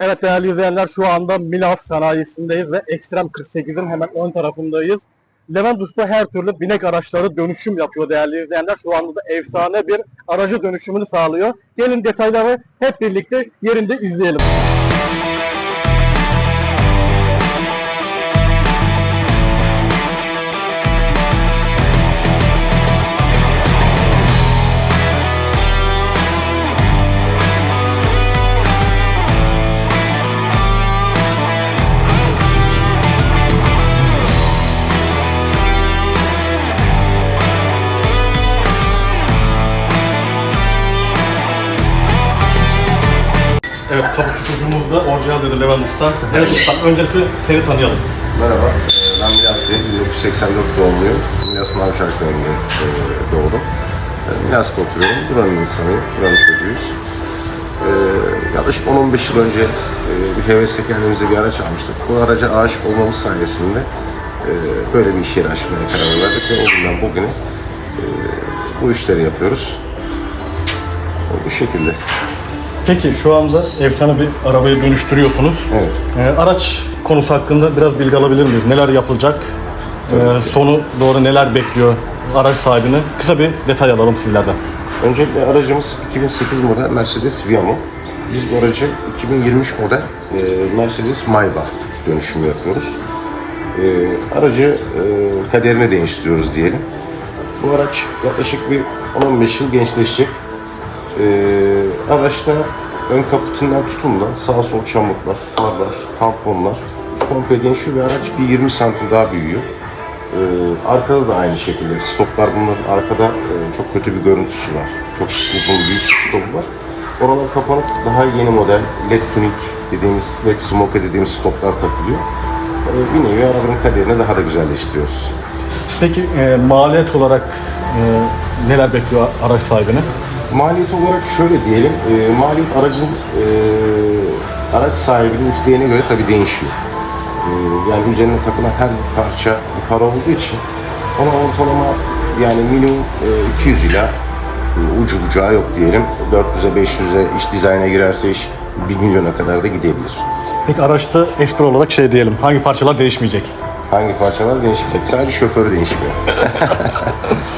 Evet değerli izleyenler şu anda Milas sanayisindeyiz ve Ekstrem 48'in hemen ön tarafındayız. Levent Usta her türlü binek araçları dönüşüm yapıyor değerli izleyenler. Şu anda da efsane bir aracı dönüşümünü sağlıyor. Gelin detayları hep birlikte yerinde izleyelim. Evet kapı çocuğumuz da orijinal dedi Levent Usta. Evet Usta öncelikle seni tanıyalım. Merhaba, e, ben Milaslıyım. 1984 doğumluyum. Milas'ın Avşar köyünde doğdum. E, Milas'ta oturuyorum. Buranın insanıyım, buranın çocuğuyuz. E, yaklaşık 10-15 yıl önce e, bir hevesle kendimize bir araç almıştık. Bu araca aşık olmamız sayesinde e, böyle bir iş yeri açmaya karar verdik ve o günden bugüne e, bu işleri yapıyoruz. Bu şekilde. Peki şu anda efsane bir arabayı dönüştürüyorsunuz. Evet. Ee, araç konusu hakkında biraz bilgi alabilir miyiz? Neler yapılacak? Ee, sonu doğru neler bekliyor araç sahibini? Kısa bir detay alalım sizlerden. Öncelikle aracımız 2008 model Mercedes Viamo. Biz bu aracı 2023 model e, Mercedes Maybach dönüşümü yapıyoruz. E, aracı e, kaderini değiştiriyoruz diyelim. Bu araç yaklaşık bir 10-15 yıl gençleşecek. E, araçta ön kaputundan tutun da sağ sol çamurlar, farlar, tamponlar komple değişiyor ve araç bir 20 santim daha büyüyor. Ee, arkada da aynı şekilde. Stoplar bunların arkada e, çok kötü bir görüntüsü var. Çok uzun büyük stop var. Oralar kapanıp daha yeni model LED tuning dediğimiz, LED smoke dediğimiz stoplar takılıyor. Ee, bir nevi arabanın kaderini daha da güzelleştiriyoruz. Peki e, maliyet olarak e, neler bekliyor araç sahibini? Maliyet olarak şöyle diyelim, e, maliyet aracın e, araç sahibinin isteğine göre tabii değişiyor. E, yani üzerine takılan her bir parça bir para olduğu için ona ortalama yani minimum e, 200 ila e, ucu bucağı yok diyelim. 400'e 500'e iş dizayna girerse iş 1 milyona kadar da gidebilir. Peki araçta ekstra olarak şey diyelim, hangi parçalar değişmeyecek? Hangi parçalar değişmeyecek? Sadece şoförü değişmiyor.